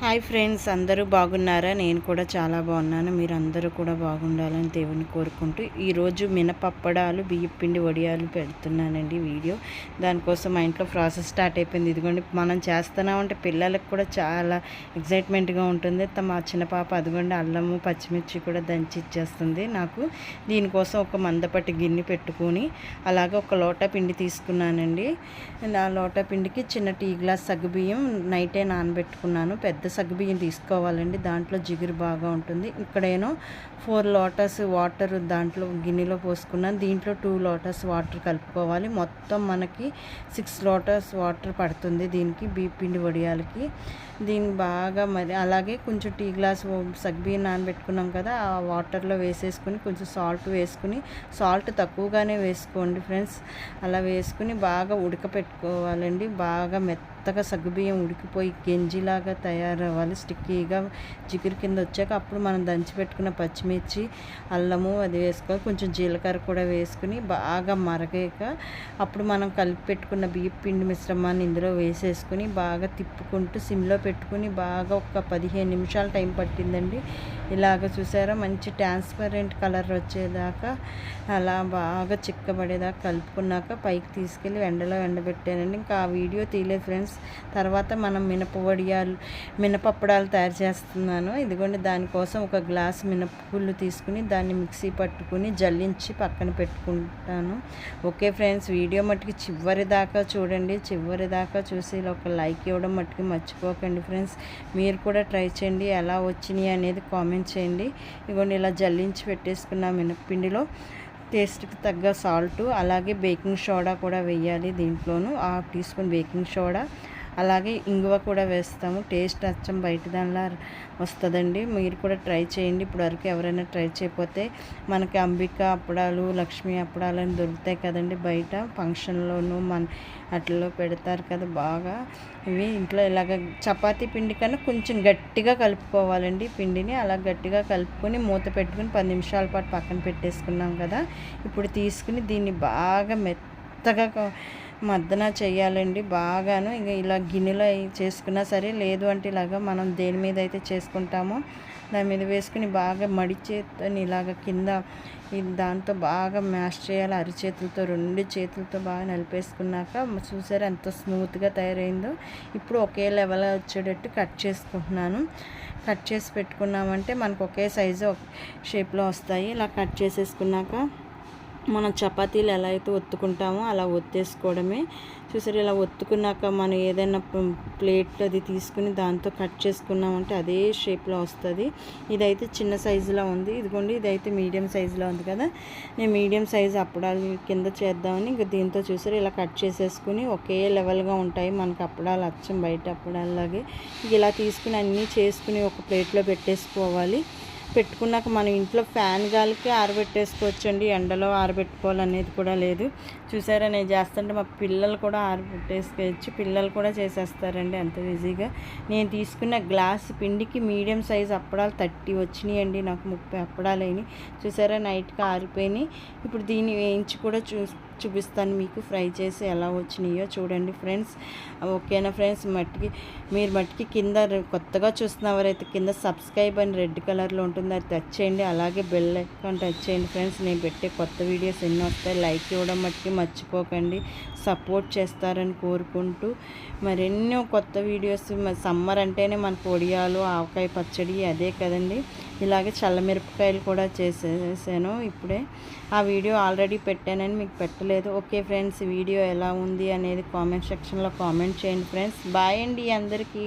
Hi friends అందరూ బాగున్నారా? నేను కూడా చాలా బాగున్నాను. మీరు అందరూ కూడా బాగుండాలని దేవుని కోరుకుంటూ ఈరోజు మినపప్పడాలు బియ్యం పిండి వడియాలు పెడుతున్నానండి వీడియో. దానికోసం మా ఇంట్లో ప్రాసెస్ స్టార్ట్ అయిపోయింది. ఇదిగోండి మనం చేస్తున్నామంటే పిల్లలకు కూడా చాలా ఎగ్జైట్మెంట్గా ఉంటుంది. మా చిన్న పాప అదిగోండి అల్లము పచ్చిమిర్చి కూడా దంచి ఇచ్చేస్తుంది నాకు. దీనికోసం ఒక మందపట్టి గిన్నె పెట్టుకొని అలాగే ఒక లోటా పిండి తీసుకున్నానండి. ఆ లోటా పిండికి చిన్న టీ గ్లాస్ సగ్గుబియ్యం నైటే నానబెట్టుకున్నాను. పెద్ద సగ్గుబియ్యం తీసుకోవాలండి. దాంట్లో జిగురు బాగా ఉంటుంది. ఇక్కడేనో ఫోర్ లోటస్ వాటర్ దాంట్లో గిన్నెలో పోసుకున్నాను. దీంట్లో టూ లోటస్ వాటర్ కలుపుకోవాలి. మొత్తం మనకి సిక్స్ లోటస్ వాటర్ పడుతుంది దీనికి బీ పిండి వడియాలకి. దీన్ని బాగా మరి అలాగే కొంచెం టీ గ్లాస్ సగ్బియ్యం నానబెట్టుకున్నాం కదా ఆ వాటర్లో వేసేసుకుని కొంచెం సాల్ట్ వేసుకుని సాల్ట్ తక్కువగానే వేసుకోండి ఫ్రెండ్స్. అలా వేసుకుని బాగా ఉడకపెట్టుకోవాలండి. బాగా మెత్తగా సగ్గుబియ్యం ఉడికిపోయి గెంజిలాగా తయారవ్వాలి. స్టిక్కీగా జిగురు కింద వచ్చాక అప్పుడు మనం దంచి పెట్టుకున్న పచ్చిమిర్చి అల్లము అది వేసుకోవాలి. కొంచెం జీలకర్ర కూడా వేసుకుని బాగా మరగాక అప్పుడు మనం కలిపి పెట్టుకున్న బియ్య పిండి మిశ్రమాన్ని ఇందులో వేసేసుకుని బాగా తిప్పుకుంటూ సిమ్లో పెట్టుకుని బాగా ఒక పదిహేను నిమిషాలు టైం పట్టిందండి. ఇలాగ చూసారా? మంచి ట్రాన్స్పరెంట్ కలర్ వచ్చేదాకా అలా బాగా చిక్కబడేదాకా కలుపుకున్నాక పైకి తీసుకెళ్ళి ఎండలో ఎండబెట్టానండి ఇంకా ఆ వీడియో తీయలేదు ఫ్రెండ్స్. తర్వాత మనం మినప వడియాలు మినపప్పడాలు తయారు చేస్తున్నాను. ఇదిగోండి దానికోసం ఒక గ్లాస్ మినపగుళ్ళు తీసుకుని దాన్ని మిక్సీ పట్టుకుని జల్లించి పక్కన పెట్టుకుంటాను. ఓకే ఫ్రెండ్స్ వీడియో మట్టుకి చివరి దాకా చూడండి. చివరి దాకా చూసి ఒక లైక్ ఇవ్వడం మట్టుకి మర్చిపోకండి ఫ్రెండ్స్. మీరు కూడా ట్రై చేయండి. ఎలా వచ్చినాయి అనేది కామెంట్ చేయండి. ఇదిగోండి ఇలా జల్లించి పెట్టేసుకున్న మినప్పిండిలో టేస్ట్కి తగ్గ సాల్ట్ అలాగే బేకింగ్ సోడా కూడా వేయాలి దీంట్లోనూ. Half teaspoon baking soda అలాగే ఇంగువ కూడా వేస్తాము. టేస్ట్ అచ్చం బయట దానిలా వస్తుందండి. మీరు కూడా ట్రై చేయండి. ఇప్పటివరకు ఎవరైనా ట్రై చేయకపోతే మనకి అంబిక అప్పడాలు లక్ష్మీ అప్పడాలు అని దొరుకుతాయి కదండి బయట. ఫంక్షన్లోనూ మన అట్లలో పెడతారు కదా బాగా. ఇవి ఇంట్లో ఇలాగ చపాతీ పిండి కన్నా కొంచెం గట్టిగా కలుపుకోవాలండి పిండిని. అలా గట్టిగా కలుపుకొని మూత పెట్టుకుని పది నిమిషాల పాటు పక్కన పెట్టేసుకున్నాం కదా. ఇప్పుడు తీసుకుని దీన్ని బాగా మెత్తగా మద్దన చేయాలండి బాగాను. ఇంకా ఇలా గిన్నెలో చేసుకున్నా సరే లేదు అంటే ఇలాగా మనం దేని మీద అయితే చేసుకుంటామో దాని మీద వేసుకుని బాగా మడిచేతని ఇలాగ కింద దాంతో బాగా మ్యాష్ చేయాలి. అరిచేతులతో రెండు చేతులతో బాగా నలిపేసుకున్నాక చూసారు ఎంత స్మూత్గా తయారైందో. ఇప్పుడు ఒకే లెవెల్ వచ్చేటట్టు కట్ చేసుకుంటున్నాను. కట్ చేసి పెట్టుకున్నామంటే మనకు ఒకే సైజు షేప్లో వస్తాయి. ఇలా కట్ చేసేసుకున్నాక మనం చపాతీలు ఎలా అయితే ఒత్తుకుంటామో అలా ఒత్తేసుకోవడమే. చూసారు ఇలా ఒత్తుకున్నాక మనం ఏదైనా ప్లేట్ అది తీసుకుని దాంతో కట్ చేసుకున్నామంటే అదే షేప్లో వస్తుంది. ఇదైతే చిన్న సైజులో ఉంది. ఇదిగోండి ఇదైతే మీడియం సైజులో ఉంది కదా. నేను మీడియం సైజు అప్పడాలు కింద చేద్దామని ఇంకా దీంతో చూసారు ఇలా కట్ చేసేసుకుని ఒకే లెవెల్గా ఉంటాయి మనకు అప్పడాలు అచ్చం బయట అప్పడాలలాగే ఇలా తీసుకుని అన్నీ చేసుకుని ఒక ప్లేట్లో పెట్టేసుకోవాలి. పెట్టుకున్నాక మనం ఇంట్లో ఫ్యాన్ గాలికి ఆరబెట్టేసుకోవచ్చండి. ఎండలో ఆరబెట్టుకోవాలనేది కూడా లేదు. చూసారా నేను చేస్తుంటే మా పిల్లలు కూడా ఆరబెట్టేసుకోవచ్చు. పిల్లలు కూడా చేసేస్తారండి అంత ఈజీగా. నేను తీసుకున్న గ్లాస్ పిండికి మీడియం సైజ్ అప్పడాలు థర్టీ వచ్చినాయండి. నాకు ముప్పై అప్పడాలు అయినాయి. చూసారా నైట్గా ఆరిపోయినాయి. ఇప్పుడు దీన్ని వేయించి కూడా చూ చూపిస్తాను మీకు. ఫ్రై చేసి ఎలా వచ్చినాయో చూడండి ఫ్రెండ్స్. ఓకేనా ఫ్రెండ్స్? మట్టికి మీరు మట్టికి కింద కొత్తగా చూస్తున్నావరైతే కింద సబ్స్క్రైబ్ అని రెడ్ కలర్లో ఉంటుంది. అది టచ్ చేయండి. అలాగే బెల్ ఐకాన్ టచ్ చేయండి ఫ్రెండ్స్. నేను పెట్టే కొత్త వీడియోస్ ఎన్ని వస్తాయి. లైక్ ఇవ్వడం మట్టికి మర్చిపోకండి. సపోర్ట్ చేస్తారని కోరుకుంటూ మరెన్నో కొత్త వీడియోస్. సమ్మర్ అంటేనే మనకు ఒడియాలు ఆవకాయ పచ్చడి అదే కదండి. ఇలాగే చల్లమిరపకాయలు కూడా చేసేసాను ఇప్పుడే. ఆ వీడియో ఆల్రెడీ పెట్టానని మీకు పెట్టలేదు. ఓకే ఫ్రెండ్స్ వీడియో ఎలా ఉంది అనేది కామెంట్ సెక్షన్లో కామెంట్ చేయండి ఫ్రెండ్స్. బాయ్ అండి అందరికీ.